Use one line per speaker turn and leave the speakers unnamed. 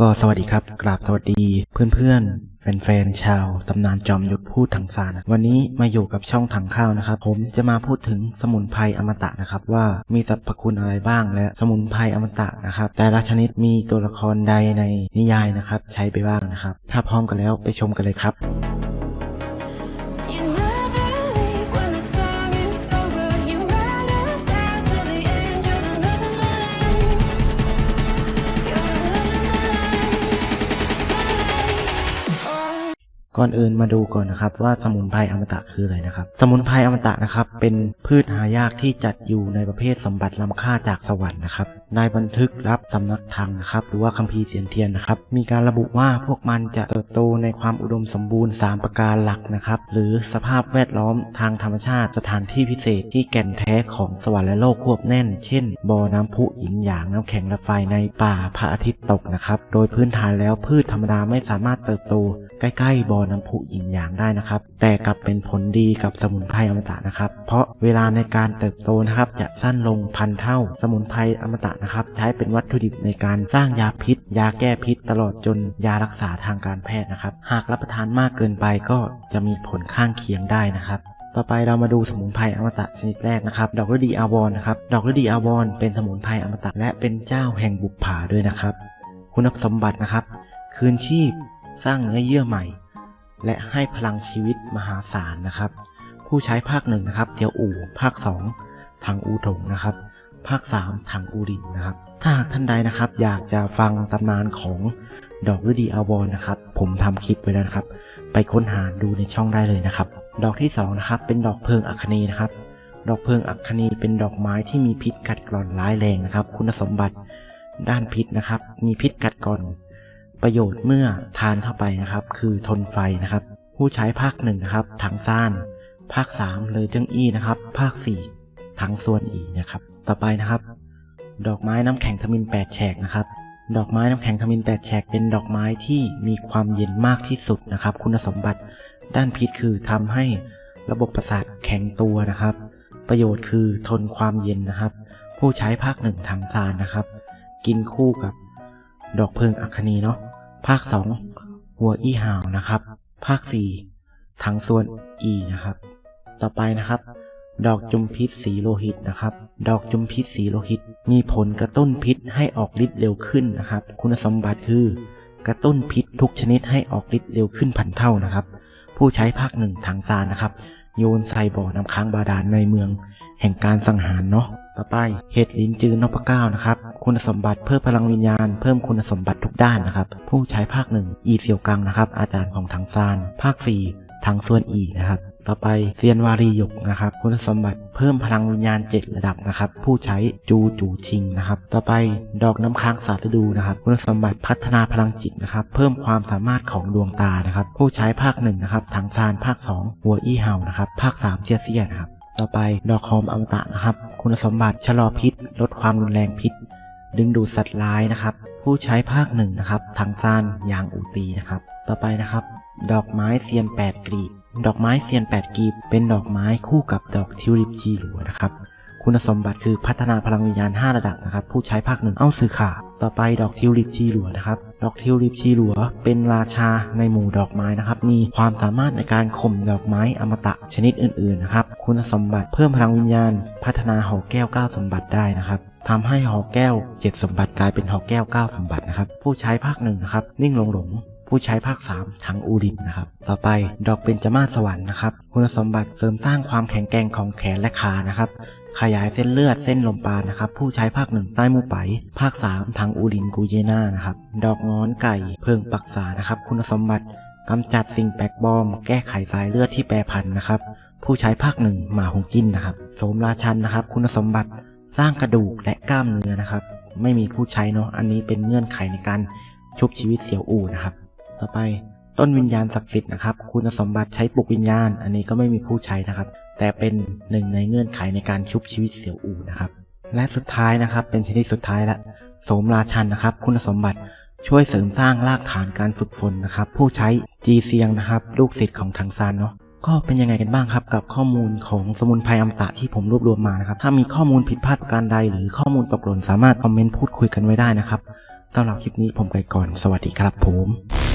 ก็สวัสดีครับ กราบสวัสดีเพื่อนๆ แฟนๆ ชาวตำนานจอมยุทธพูดถังซานวันนี้มาอยู่กับช่องถังข้าวนะครับ ผมจะมาพูดถึงสมุนไพรอมตะนะครับ ว่ามีสรรพคุณอะไรบ้างและสมุนไพรอมตะนะครับ แต่ละชนิดมีตัวละครใดในนิยายนะครับ ใช้ไปบ้างนะครับ ถ้าพร้อมกันแล้วไปชมกันเลยครับ ก่อนอื่นมาดูก่อนนะครับว่าสมุนไพรอมตะคืออะไรนะครับ สมุนไพรอมตะนะครับเป็นพืชหายากที่จัดอยู่ในประเภทสมบัติล้ำค่าจากสวรรค์นะครับในบันทึกรับสำนักธรรมนะครับหรือว่าคัมภีร์เสียนเทียนนะครับ มีการระบุว่าพวกมันจะเติบโตในความอุดมสมบูรณ์ 3 ประการหลักนะครับ หรือสภาพแวดล้อมทางธรรมชาติสถานที่พิเศษที่แก่นแท้ของสวรรค์และโลกควบแน่น เช่นบ่อน้ำพุหยินหยางน้ำแข็งและไฟในป่าพระอาทิตย์ตกนะครับ โดยพื้นฐานแล้วพืชธรรมดาไม่สามารถเติบโตใกล้ๆบ่อน้ำพุหยินหยางได้นะครับ แต่กลับเป็นผลดีกับสมุนไพรอมตะนะครับ เพราะเวลาในการเติบโตนะครับจะสั้นลงพันเท่า สมุนไพรอมตะนะครับ ใช้เป็นวัตถุดิบในการสร้างยาพิษ ยาแก้พิษ ตลอดจนยารักษาทางการแพทย์นะครับ หากรับประทานมากเกินไปก็จะมีผลข้างเคียงได้นะครับต่อไปเรามาดูสมุนไพรอมตะชนิดแรกนะครับ ดอกฤดีอาวรณ์นะครับ ดอกฤดีอาวรณ์เป็นสมุนไพรอมตะและเป็นเจ้าแห่งบุปผาด้วยนะครับ คุณสมบัตินะครับ คืนชีพ สร้างเนื้อเยื่อใหม่ และให้พลังชีวิตมหาศาลนะครับ ผู้ใช้ภาคหนึ่งนะครับเทียวอู่ภาคสองทางอูถงนะครับ ภาคสามทางอูรินนะครับ ถ้าหากท่านใดนะครับ อยากจะฟังตำนานของดอกฤดีอาวรณ์นะครับ ผมทำคลิปไว้แล้วนะครับ ไปค้นหาดูในช่องได้เลยนะครับ ดอกที่สองนะครับเป็นดอกเพลิงอัคนีนะครับ ดอกเพลิงอัคนีเป็นดอกไม้ที่มีพิษกัดกร่อนร้ายแรงนะครับ คุณสมบัติด้านพิษนะครับ มีพิษกัดกร่อน ประโยชน์เมื่อทานเข้าไปนะครับ คือทนไฟนะครับ ผู้ใช้ภาคหนึ่งนะครับถังซ่าน ภาค 3 เลยเจิ้งอี้นะครับ ภาค 4 ถังส่วนอีนะครับ ต่อไปนะครับ ดอกไม้น้ำแข็งทมิน8แฉกนะครับ ดอกไม้น้ำแข็งทมิน8แฉกเป็นดอกไม้ที่มีความเย็นมากที่สุดนะครับ คุณสมบัติด้านพิษคือทำให้ระบบประสาทแข็งตัวนะครับ ประโยชน์คือทนความเย็นนะครับ ผู้ใช้ภาคหนึ่งถังซานนะครับ กินคู่กับดอกเพลิงอัคนีเนาะ ภาค 2 หัวอี้ห่าวนะครับ ภาค4ทั้งส่วนอีนะครับ ต่อไปนะครับ ดอกจุมพิษสีโลหิตนะครับ ดอกจุมพิษสีโลหิต มีผลกระตุ้นพิษให้ออกฤทธิ์เร็วขึ้นนะครับ คุณสมบัติคือกระตุ้นพิษทุกชนิดให้ออกฤทธิ์เร็วขึ้นพันเท่านะครับ ผู้ใช้ภาคหนึ่งทางซานนะครับ โยนใส่บ่อน้ำค้างบาดาลในเมือง แห่งการสังหารเนาะต่อไปเห็ดลินจือนพเก้านะครับ คุณสมบัติเพิ่มพลังวิญญาณ เพิ่มคุณสมบัติทุกด้านนะครับ ผู้ใช้ภาคหนึ่งอีเซียวกังนะครับ อาจารย์ของทางซาน ภาค 4 ทางส่วนอีนะครับ ต่อไปเซียนวารีหยกนะครับ คุณสมบัติเพิ่มพลังวิญญาณ 7 ระดับนะครับ ผู้ใช้จูจูชิงนะครับ ต่อไปดอกน้ำค้างสาฤดูนะครับ คุณสมบัติพัฒนาพลังจิตนะครับ เพิ่มความสามารถของดวงตานะครับ ผู้ใช้ภาคหนึ่งนะครับทางซานภาค 2 หัวอี้เห่านะครับ ภาค 3เจียเซียนะครับ ต่อไปดอกหอมอมตะนะครับ คุณสมบัติชะลอพิษ ลดความรุนแรงพิษ ดึงดูดสัตว์ร้ายนะครับ ผู้ใช้ภาคหนึ่งนะครับทางซานยางอูตีนะครับ ต่อไปนะครับ ดอกไม้เซียน8กลีบ ดอกไม้เซียน8กลีบ เป็นดอกไม้คู่กับดอกทิวลิปจีหลัวนะครับ คุณสมบัติคือพัฒนาพลังวิญญาณ 5 ระดับนะครับ ผู้ใช้ภาคหนึ่งเอาสื่อขาต่อไปดอกทิวลิปจีหลัวนะครับ ดอกทิวลิปจีหลัว เป็นราชาในหมู่ดอกไม้นะครับ มีความสามารถในการข่มดอกไม้อมตะชนิดอื่นๆนะครับ คุณสมบัติเพิ่มพลังวิญญาณ พัฒนาหอแก้ว 9 สมบัติได้นะครับทำให้หอแก้ว 7 สมบัติกลายเป็นหอแก้ว 9 สมบัตินะครับ ผู้ใช้ภาคหนึ่งนะครับ นิ่งหลงหลง ผู้ใช้ภาค 3 ทั้งอูดินนะครับต่อไปดอกเบญจมาศสวรรค์นะครับคุณสมบัติเสริมสร้างความแข็งแกร่งของแขนและขานะครับขยายเส้นเลือดเส้นลมปราณนะครับผู้ใช้ภาคหนึ่งใต้มูไป ภาค 3 ทางอูดินกูเยนานะครับดอกงอนไก่เพิงปักษานะครับคุณสมบัติกำจัดสิ่งแปลกปลอม แก้ไขสายเลือดที่แปรผันนะครับผู้ใช้ภาคหนึ่งหมาหงจิ้นนะครับโสมราชันนะครับคุณสมบัติสร้างกระดูกและกล้ามเนื้อนะครับไม่มีผู้ใช้เนาะอันนี้เป็นเงื่อนไขในการชุบชีวิตเสี่ยวอู่นะครับ ต่อไปต้นวิญญาณศักดิ์สิทธิ์นะครับ คุณสมบัติใช้ปลุกวิญญาณ อันนี้ก็ไม่มีผู้ใช้นะครับ แต่เป็นหนึ่งในเงื่อนไขในการชุบชีวิตเสี่ยวอู่นะครับ และสุดท้ายนะครับ เป็นชนิดสุดท้ายละโสมราชันนะครับ คุณสมบัติช่วยเสริมสร้างรากฐานการฝึกฝนนะครับ ผู้ใช้จีเซียงนะครับ ลูกศิษย์ของทางซานเนาะก็เป็นยังไงกันบ้างครับกับข้อมูลของสมุนไพรอมตะที่ผมรวบรวมมานะครับ ถ้ามีข้อมูลผิดพลาดประการใด หรือข้อมูลตกหล่นสามารถคอมเมนต์พูดคุยกันไว้ได้นะครับสำหรับคลิปนี้ผมไปก่อน สวัสดีครับผม